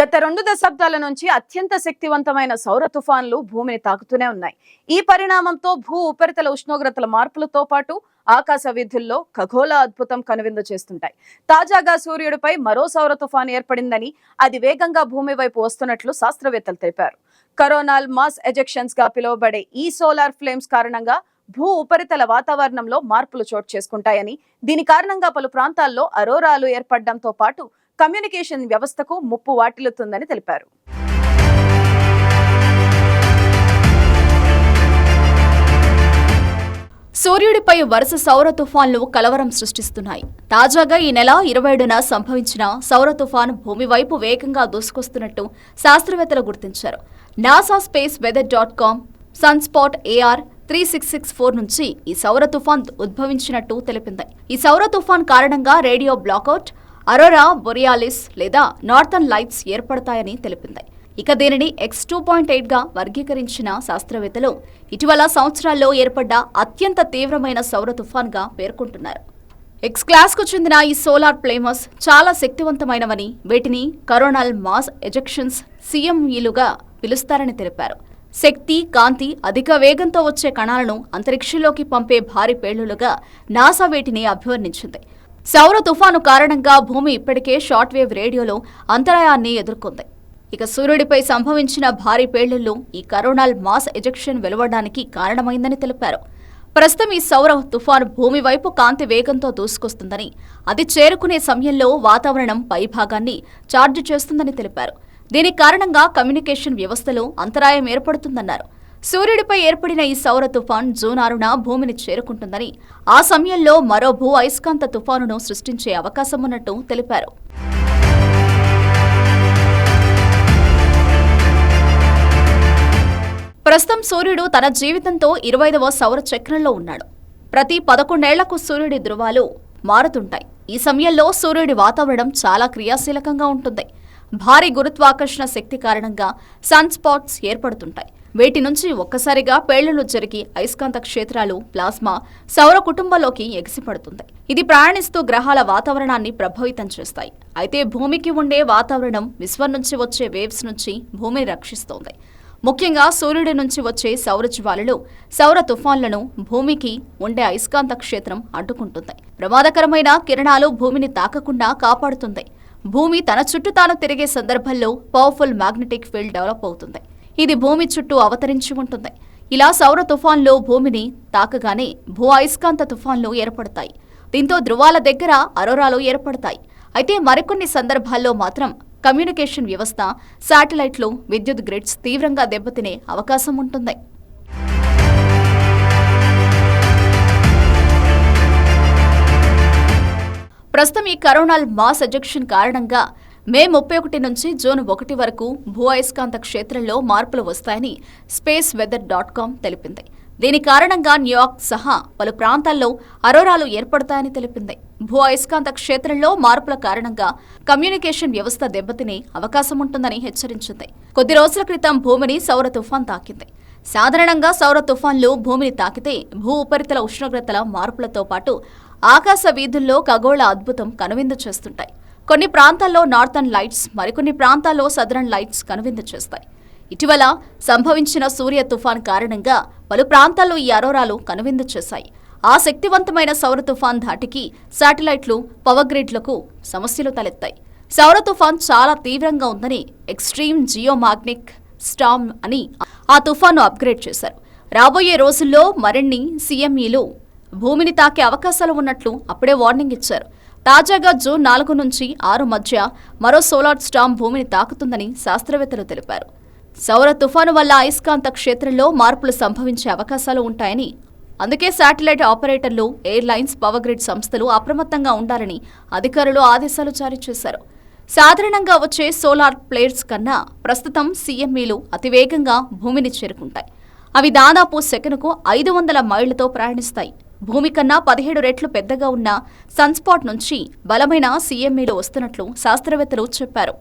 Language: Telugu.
గత రెండు దశాబ్దాల నుంచి అత్యంత శక్తివంతమైన సౌర తుఫాన్లు భూమిని తాకుతూనే ఉన్నాయి. ఈ పరిణామంతో భూ ఉపరితల ఉష్ణోగ్రతల మార్పులతో పాటు ఆకాశ వీధుల్లో ఖగోళ అద్భుతం కనువిందు చేస్తుంటాయి. తాజాగా సూర్యుడిపై మరో సౌర తుఫాన్ ఏర్పడిందని అది వేగంగా భూమి వైపు వస్తున్నట్లు శాస్త్రవేత్తలు తెలిపారు. కరోనాల్ మాస్ ఎజెక్షన్స్గా పిలువబడే ఈ సోలార్ ఫ్లేమ్స్ కారణంగా భూ ఉపరితల వాతావరణంలో మార్పులు చోటు చేసుకుంటాయని దీని కారణంగా పలు ప్రాంతాల్లో అరోరాలు ఏర్పడడంతో పాటు కమ్యూనికేషన్ వ్యవస్థకు ముప్పు వాటిల్లుతుందని తెలిపారు. సూర్యుడిపై వరుస సౌర తుఫాన్లు కలవరం సృష్టిస్తున్నాయి. తాజాగా ఈ నెల ఇరవై ఏడున సంభవించిన సౌర తుఫాన్ భూమి వైపు వేగంగా దూసుకొస్తున్నట్టు శాస్త్రవేత్తలు గుర్తించారు. NASA space weather dot com sunspot AR three six six four నుంచి ఈ సౌర తుఫాన్ ఉద్భవించినట్టు తెలిపింది. ఈ సౌర తుఫాన్ కారణంగా రేడియో బ్లాకౌట్ అరోరా బొరియాలిస్ లేదా నార్థన్ లైట్స్ ఏర్పడతాయని తెలిపింది. ఇక దీనిని ఎక్స్ టూ పాయింట్ ఎయిట్గా వర్గీకరించిన శాస్త్రవేత్తలు ఇటీవల సంవత్సరాల్లో ఏర్పడ్డ అత్యంత తీవ్రమైన సౌర తుఫాన్గా పేర్కొంటున్నారు. ఎక్స్ క్లాస్కు చెందిన ఈ సోలార్ ప్లేమస్ చాలా శక్తివంతమైనవని వీటిని కరోనల్ మాస్ ఎజెక్షన్స్ సీఎంఈలుగా పిలుస్తారని తెలిపారు. శక్తి కాంతి అధిక వేగంతో వచ్చే కణాలను అంతరిక్షంలోకి పంపే భారీ పేలులుగా నాసా వీటిని అభివర్ణించింది. సౌర తుఫాను కారణంగా భూమి ఇప్పటికే షార్ట్ వేవ్ రేడియోలో అంతరాయాన్ని ఎదుర్కొంది. ఇక సూర్యుడిపై సంభవించిన భారీ పేలుళ్ళు ఈ కరోనాల్ మాస్ ఎజెక్షన్ వెలువడడానికి కారణమైందని తెలిపారు. ప్రస్తుతం ఈ సౌర తుఫాను భూమి వైపు కాంతి వేగంతో దూసుకొస్తుందని అది చేరుకునే సమయంలో వాతావరణం పైభాగాన్ని చార్జ్ చేస్తుందని తెలిపారు. దీని కారణంగా కమ్యూనికేషన్ వ్యవస్థలో అంతరాయం ఏర్పడుతుందన్నారు. సూర్యుడిపై ఏర్పడిన ఈ సౌర తుఫాన్ జూన్ ఆరున భూమిని చేరుకుంటుందని ఆ సమయంలో మరో భూ అయస్కాంత తుఫానును సృష్టించే అవకాశం ఉన్నట్టు తెలిపారు. ప్రస్తుతం సూర్యుడు తన జీవితంతో ఇరవైదవ సౌర చక్రంలో ఉన్నాడు. ప్రతి పదకొండేళ్ళకు సూర్యుడి ధృవాలు మారుతుంటాయి. ఈ సమయంలో సూర్యుడి వాతావరణం చాలా క్రియాశీలకంగా ఉంటుంది. భారీ గురుత్వాకర్షణ శక్తి కారణంగా సన్ స్పాట్స్ ఏర్పడుతుంటాయి. వీటి నుంచి ఒక్కసారిగా పేలుళ్ళు జరిగి అయస్కాంత క్షేత్రాలు ప్లాస్మా సౌర కుటుంబంలోకి ఎగిసిపడుతుంది. ఇది ప్రయాణిస్తూ గ్రహాల వాతావరణాన్ని ప్రభావితం చేస్తాయి. అయితే భూమికి ఉండే వాతావరణం విశ్వం నుంచి వచ్చే వేవ్స్ నుంచి భూమిని రక్షిస్తోంది. ముఖ్యంగా సూర్యుడి నుంచి వచ్చే సౌర జ్వాలలు సౌర తుఫాన్లను భూమికి ఉండే అయస్కాంత క్షేత్రం అడ్డుకుంటుంది. ప్రమాదకరమైన కిరణాలు భూమిని తాకకుండా కాపాడుతుంది. భూమి తన చుట్టూ తాను తిరిగే సందర్భంలో పవర్ఫుల్ మ్యాగ్నెటిక్ ఫీల్డ్ డెవలప్ అవుతుంది. ఇది భూమి చుట్టూ అవతరించి ఉంటుంది. ఇలా సౌర తుఫాన్లో భూమిని తాకగానే భూ అయస్కాంత తుఫాన్లు ఏర్పడతాయి. దీంతో ధృవాల దగ్గర అరోరాలు ఏర్పడతాయి. అయితే మరికొన్ని సందర్భాల్లో మాత్రం కమ్యూనికేషన్ వ్యవస్థ శాటిలైట్లు విద్యుత్ గ్రిడ్స్ తీవ్రంగా దెబ్బతినే అవకాశం ఉంటుంది. ప్రస్తుతం ఈ కరోనాల్ మాస్ ఎజెక్షన్ కారణంగా మే ముప్పై ఒకటి నుంచి జూన్ ఒకటి వరకు భూ అయస్కాంత క్షేత్రంలో మార్పులు వస్తాయని స్పేస్ వెదర్ డాట్ కామ్ తెలిపింది. దీని కారణంగా న్యూయార్క్ సహా పలు ప్రాంతాల్లో అరోరాలు ఏర్పడతాయని తెలిపింది. భూ అయస్కాంత క్షేత్రంలో మార్పుల కారణంగా కమ్యూనికేషన్ వ్యవస్థ దెబ్బతినే అవకాశం ఉంటుందని హెచ్చరించింది. కొద్ది రోజుల క్రితం భూమిని సౌర తుఫాన్ తాకింది. సాధారణంగా సౌర తుఫాన్లు భూమిని తాకితే భూ ఉపరితల ఉష్ణోగ్రతల మార్పులతో పాటు ఆకాశ వీధుల్లో ఖగోళ అద్భుతం కనువిందు చేస్తుంటాయి. కొన్ని ప్రాంతాల్లో నార్థన్ లైట్స్ మరికొన్ని ప్రాంతాల్లో సదరన్ లైట్స్ కనువిందు చేస్తాయి. ఇటీవల సంభవించిన సూర్య తుఫాన్ కారణంగా పలు ప్రాంతాల్లో ఈ అరోరాలు కనువిందు చేశాయి. ఆ శక్తివంతమైన సౌర తుఫాన్ ధాటికి శాటిలైట్లు పవర్ గ్రిడ్లకు సమస్యలు తలెత్తాయి. సౌర తుఫాన్ చాలా తీవ్రంగా ఉందని ఎక్స్ట్రీమ్ జియోమాగ్నిక్ స్టామ్ అని ఆ తుఫాను అప్గ్రేడ్ చేశారు. రాబోయే రోజుల్లో మరిన్ని సీఎంఈలు భూమిని తాకే అవకాశాలు ఉన్నట్లు అప్పుడే వార్నింగ్ ఇచ్చారు. తాజాగా జూన్ నాలుగు నుంచి ఆరు మధ్య మరో సోలార్ స్టామ్ భూమిని తాకుతుందని శాస్త్రవేత్తలు తెలిపారు. సౌర తుఫాను వల్ల అయస్కాంత క్షేత్రంలో మార్పులు సంభవించే అవకాశాలు ఉంటాయని అందుకే శాటిలైట్ ఆపరేటర్లు ఎయిర్లైన్స్ పవర్ గ్రిడ్ సంస్థలు అప్రమత్తంగా ఉండాలని అధికారులు ఆదేశాలు జారీ చేశారు. సాధారణంగా వచ్చే సోలార్ ప్లేట్స్ కన్నా ప్రస్తుతం సీఎంఈలు అతివేగంగా భూమిని చేరుకుంటాయి. అవి దాదాపు సెకనుకు ఐదు వందల మైళ్ళతో ప్రయాణిస్తాయి. భూమి కన్నా పదిహేడు రెట్లు పెద్దగా ఉన్న సన్స్పాట్ నుంచి బలమైన సీఎంఈలు వస్తున్నట్లు శాస్త్రవేత్తలు చెప్పారు.